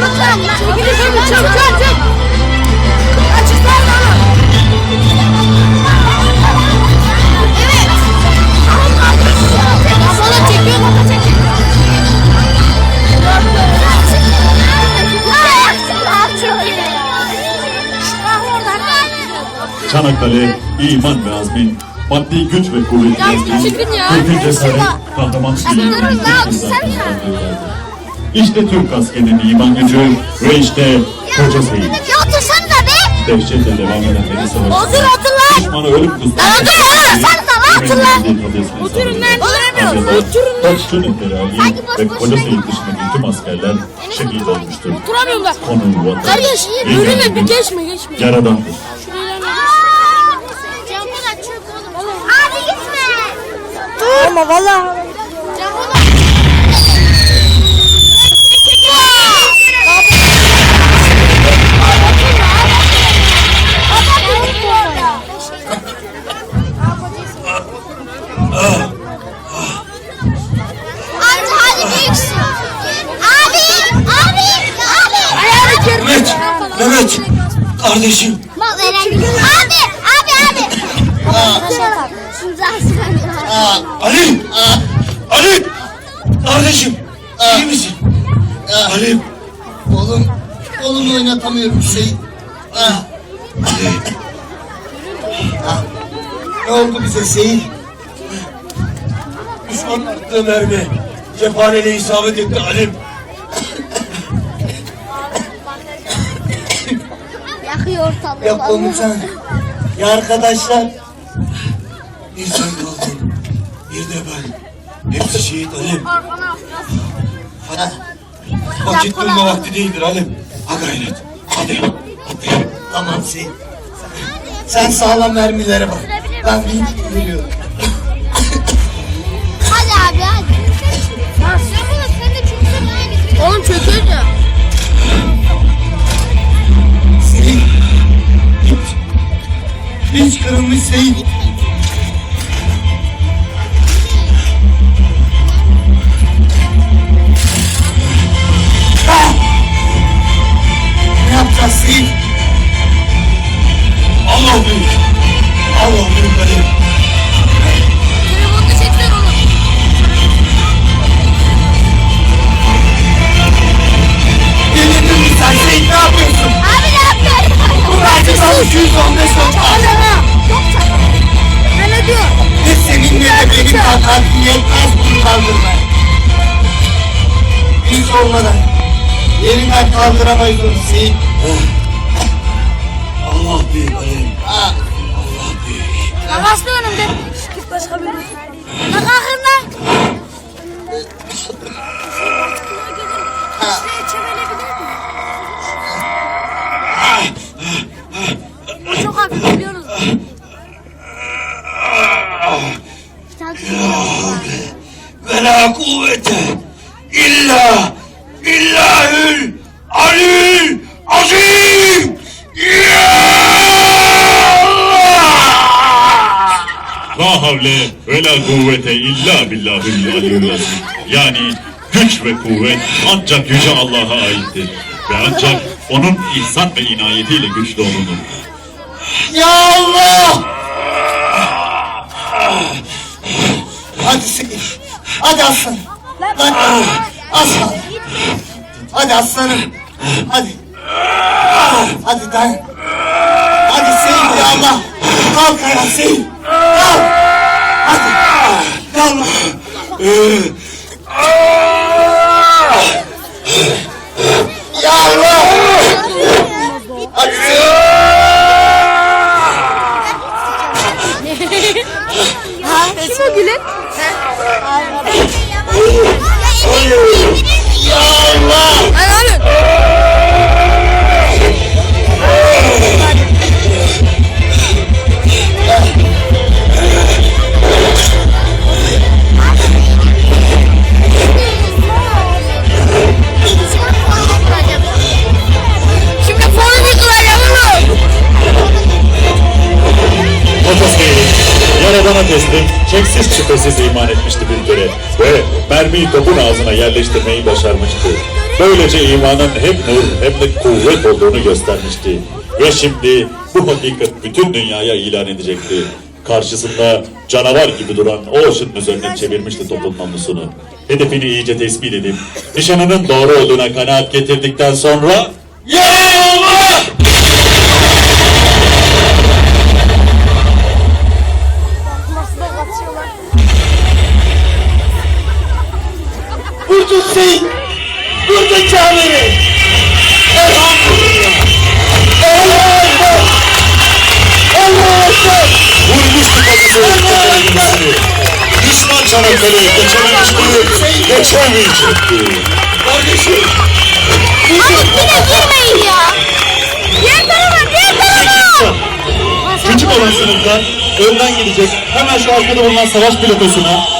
Çekilin çekilin çabuk çabuk çabuk. Açıklar bana. Evet. Abla çekiyor baba çekiyor. Çanakkale, iman ve azmin, maddi güç ve kuvvet Ya yazdığı, kuvvet cesaret, kahraman Türk sen- İşte Türk askerinin iman gücü ve işte Koca Seyit. Ya otursanıza be. Dehşetle devam eden deniz savaşı. Otur otur lan. Düşmanı ölüm kustu. Lan otur otur. Sen de lan otur lan. Oturun lan. Oturamıyorum. Oturun. Neferi Sanki boş ve Koca şey. Seyit dışındaki tüm askerler şehit olmuştur. Oturamıyorum da. Konu vatan. Kardeş önüne bir geçme geçme. Yaradandır. Camı da çök oğlum. Abi gitme. Dur. Ama valla. Mehmet, kardeşim. Bak Eren. Abi, abi, abi. Şimdi Ali, Ali, kardeşim. iyi misin? Ali, Oğlum, oğlum oynatamıyorum şey. Ah. Ah. Ne oldu bize Seyit? düşman attığı mermi cephaneyle isabet etti Alim. Yakıyor ortalığı. Ya komutan, ya arkadaşlar. Bir sen kaldın, bir de ben. Hepsi şehit Alim. Ha, Vakit durma vakti değildir Alim. Ha gayret. Hadi, hadi. tamam Seyit. Sen sağlam mermilere bak. Ben bir biliyorum. Hiç kırılmış Seyit. Ah! Ne yapacağız benim takatim yetmez bunu kaldırmaya. Hiç olmadan yerinden kaldıramayız onu Seyit. Allah büyük Alim. Ah, Allah büyük. Kakaslı önümde. Git başka bir kalkın lan. Çok hafif biliyorsunuz. Ve la kuvvete illa billahül alil azim. Ya Allah! La havle ve la kuvvete illa billahil aliyyil azim. Yani güç ve kuvvet ancak Yüce Allah'a aittir. Ve ancak onun ihsan ve inayetiyle güçlü olunur. Ya Allah! Hadi Seyit. Hadi aslanım. Lan aslan. Hadi aslanım. Hadi. Hadi dayan. Hadi Seyit ya Allah. Kalk ayağa Seyit. Kalk. Hadi. Ya Yaradan'a teslim, şeksiz şüphesiz iman etmişti bir kere ve mermiyi topun ağzına yerleştirmeyi başarmıştı. Böylece imanın hem nur hem de kuvvet olduğunu göstermişti. Ve şimdi bu hakikat bütün dünyaya ilan edecekti. Karşısında canavar gibi duran Ocean'ın üzerine çevirmişti topun namlusunu. Hedefini iyice tespit edip nişanının doğru olduğuna kanaat getirdikten sonra Ya Allah! Düşman Çanakkale'ye geçememişti, geçemeyecekti. Kardeşim. Abi yine girmeyin ya. Diğer tarafa, diğer tarafa. Küçük olan sınıflar önden gidecek. Hemen şu arkada bulunan savaş pilotosuna